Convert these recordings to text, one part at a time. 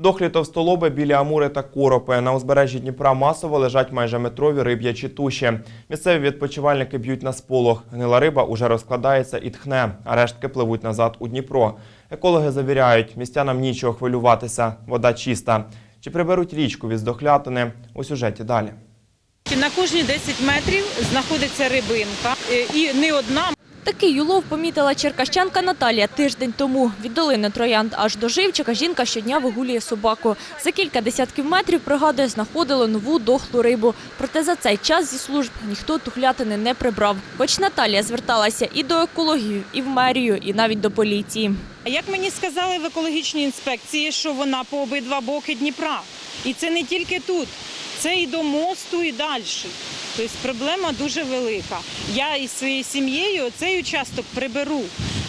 Дохлі товстолоби біля Амури та Коропи. На узбережжі Дніпра масово лежать майже метрові риб'ячі туші. Місцеві відпочивальники б'ють на сполох. Гнила риба уже розкладається і тхне, а рештки пливуть назад у Дніпро. Екологи завіряють, містянам нічого хвилюватися, вода чиста. Чи приберуть річку від здохлятини? У сюжеті далі. На кожні 10 метрів знаходиться рибинка. Е, І не одна, Такий улов помітила черкащанка Наталія тиждень тому. Від долини Троянд аж до Живчика жінка щодня вигулює собаку. За кілька десятків метрів, пригадує, знаходили нову дохлу рибу. Проте за цей час зі служб ніхто тухлятини не прибрав. Хоч Наталія зверталася і до екологів, і в мерію, і навіть до поліції. Як мені сказали в екологічній інспекції, що вона по обидва боки Дніпра. І це не тільки тут, це і до мосту, і далі. Тобто проблема дуже велика. Я із своєю сім'єю цей участок приберу,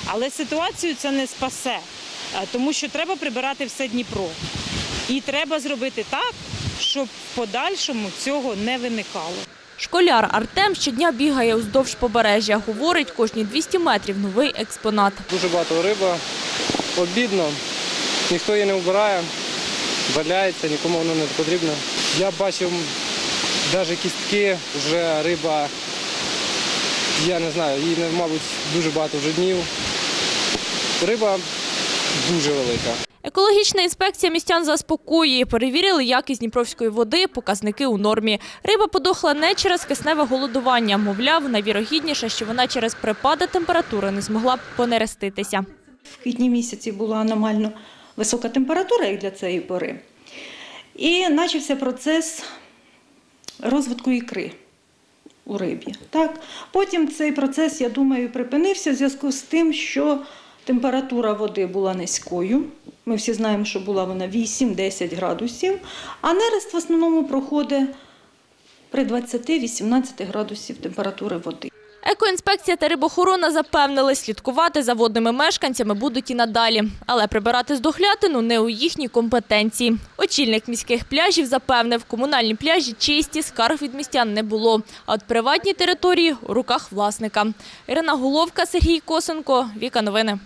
але ситуацію це не спасе, е, тому що треба прибирати все Дніпро. І треба зробити так, щоб в подальшому цього не виникало. Школяр Артем щодня бігає уздовж побережжя. Говорить, кожні 200 метрів новий експонат. Дуже багато риба, обідно, ніхто її не вбирає, валяється, нікому воно не потрібно. Я бачив навіть кістки, вже риба, я не знаю, їй, мабуть, дуже багато вже днів. Риба дуже велика. Екологічна інспекція містян заспокоює. Перевірили якість дніпровської води, показники у нормі. Риба подохла не через кисневе голодування. Мовляв, найвірогідніше, що вона через припади температури не змогла б понереститися. В квітні місяці була аномально висока температура, як для цієї пори. І почався процес розвитку ікри у рибі. Так? Потім цей процес, я думаю, припинився в зв'язку з тим, що температура води була низькою. Ми всі знаємо, що була вона 8-10 градусів, а нерест в основному проходить при 20-18 градусів температури води. Екоінспекція та рибохорона запевнили, слідкувати за водними мешканцями будуть і надалі. Але прибирати здохлятину не у їхній компетенції. Очільник міських пляжів запевнив, комунальні пляжі чисті, скарг від містян не було. А от приватні території у руках власника. Ірина Головка, Сергій Косенко, Віка Новини.